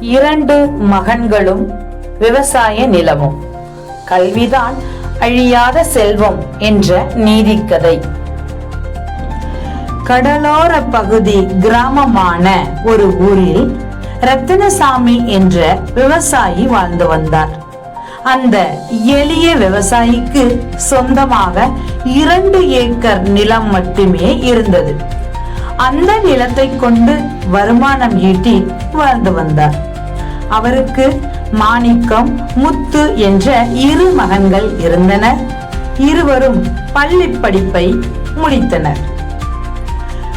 இரண்டு மகன்களும் விவசாய நிலமும். கல்விதான் அழியாத செல்வம் என்ற நீதிக்கதை. கடலோர பகுதி கிராமமான ஒரு ஊரில் ரத்தினசாமி என்ற விவசாயி வாழ்ந்து வந்தார். அந்த எளிய விவசாயிக்கு சொந்தமாக இரண்டு ஏக்கர் நிலம் மட்டுமே இருந்தது. அந்த நிலத்தை கொண்டு வருமானம் ஈட்டி வாழ்ந்து வந்தார். அவருக்கு மாணிக்கம் முத்து என்ற இரு மகன்கள் இருந்தனர். இருவரும் பள்ளி படிப்பை முடித்தனர்.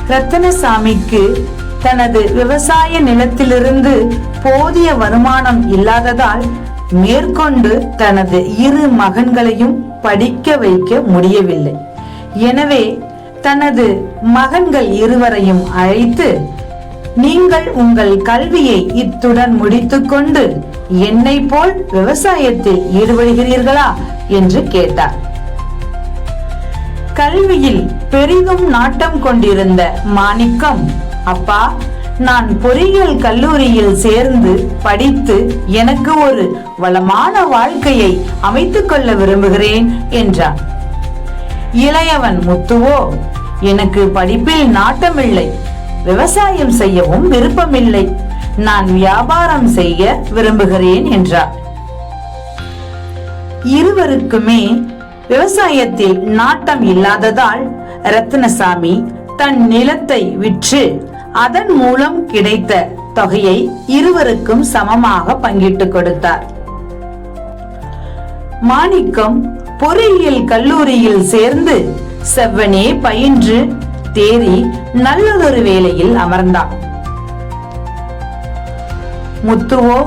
ரத்தனசாமிக்கு தனது விவசாய நிலத்திலிருந்து போதிய வருமானம் இல்லாததால் மேற்கொண்டு தனது இரு மகன்களையும் படிக்க வைக்க முடியவில்லை. எனவே தனது மகன்கள் இருவரையும் அழைத்து நீங்கள் உங்கள் கல்வியை இத்துடன் முடித்துக்கொண்டு என்னை போல் விவசாயத்தில் ஈடுபடுகிறீர்களா? என்று கேட்டார். கல்வியில் பெரிதும் நாட்டம் கொண்டிருந்த மாணிக்கம் அப்பா நான் பொறியியல் கல்லூரியில் சேர்ந்து படித்து எனக்கு ஒரு வளமான வாழ்க்கையை அமைத்துக் கொள்ள விரும்புகிறேன் என்றான். இளையவன் முத்துவோ? எனக்கு படிப்பில் நாட்டமில்லை. விவசாயம் செய்யவும் விருப்பமில்லை. நான் வியாபாரம் செய்ய விரும்புகிறேன் என்றார். இருவருக்குமே விவசாயத்தில் நாட்டம் இல்லாததால் ரத்னசாமி தன் நிலத்தை விற்று அதன் மூலம் கிடைத்த தொகையை இருவருக்கும் சமமாக பங்கிட்டு கொடுத்தார். மாணிக்கம் பொறியியல் கல்லூரியில் சேர்ந்து செவ்வனே பயின்று தேறி நல்லதொரு வேலையில் அமர்ந்தான் முத்துவோ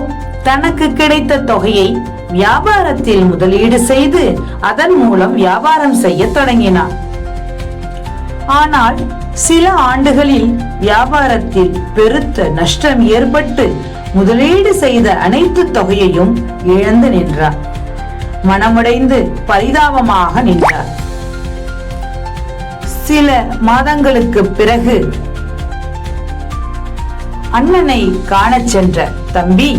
தனக்கு கிடைத்த தொகையை வியாபாரத்தில் முதலீடு செய்து அதன் மூலம் வியாபாரம் செய்ய தொடங்கினான் ஆனால் சில ஆண்டுகளில் வியாபாரத்தில் பெருத்த நஷ்டம் ஏற்பட்டு முதலீடு செய்த அனைத்து தொகையையும் இழந்து நின்றார். மனமுடைந்து பரிதாபமாக நின்றார் சில மாதங்களுக்கு பிறகு அண்ணனை காணச் சென்ற தம்பி.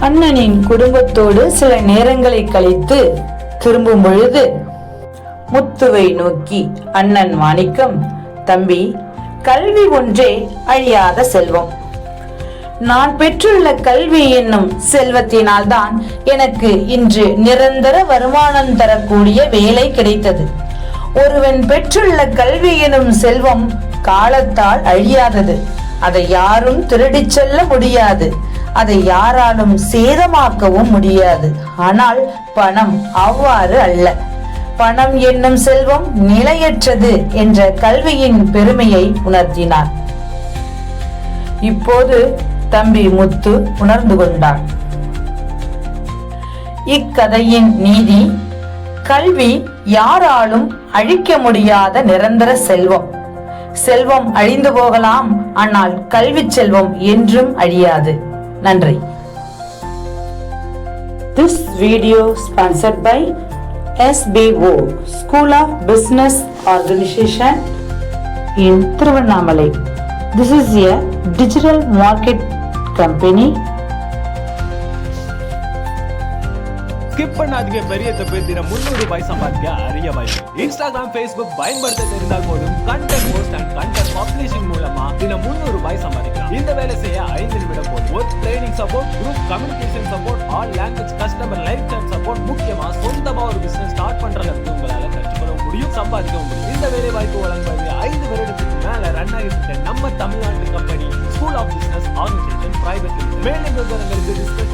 அண்ணனின் குடும்பத்தோடு சில நேரங்களை கழித்து திரும்பும் பொழுது முத்துவை நோக்கி அண்ணன் மாணிக்கம் தம்பி கல்வி ஒன்றே அழியாத செல்வம். நான் பெற்றுள்ள கல்வி என்னும் செல்வத்தினால்தான் எனக்கு இன்று நிரந்தர வருமானம் தரக்கூடிய வேலை கிடைத்தது. ஒருவன் பெற்றுள்ள கல்வி எனும் செல்வம் காலத்தால் அழியாதது. அதை யாரும் திருடிச் செல்ல முடியாது. அதை யாராலும் சேதமாக்கவும் முடியாது. ஆனால் பணம் அவ்வாறு அல்ல. பணம் என்னும் செல்வம் நிலையற்றது என்ற கல்வியின் பெருமையை உணர்த்தினார். இப்போது தம்பி முத்து உணர்ந்து கொண்டான் இக்கதையின் நீதி கல்வி யாராலும் அழிக்க முடியாத நிரந்தர செல்வம் செல்வம் அழிந்து போகலாம் ஆனால் கல்வி செல்வம் என்றும் அழியாது நன்றி this video sponsored by SPO school of business organisation in Tiruvannamalai this is a digital market company. Skip பண்ணாதீங்க பெரிய தப்பு தினம் முன்னூறு ரூபாய் சம்பாதிக்க அரிய வாய்ப்பு. இன்ஸ்டாகிராம் ஃபேஸ்புக் பயன்படுத்த தெரிந்தால் போதும். Content post and content publishing மூலமா தினம் முன்னூறு ரூபாய் சம்பாதிக்கலாம். இந்த வேலை செய்ய ஐந்து நிமிடம் போதும். Work training support group communication support all language customer life time support முக்கியமா சொந்தமா ஒரு பிசினஸ் ஸ்டார்ட் பண்றதுக்கு உங்களால கற்றுக்கொள்ள முடியும் சம்பாதிக்க முடியும். இந்த வேலை வாய்ப்பு வழங்குவது ஐந்து வருடத்துக்கு மேல ரன் ஆகிட்டு நம்ம தமிழ்நாட்டு கம்பெனி ஸ்கூல் ஆஃப் பிசினஸ்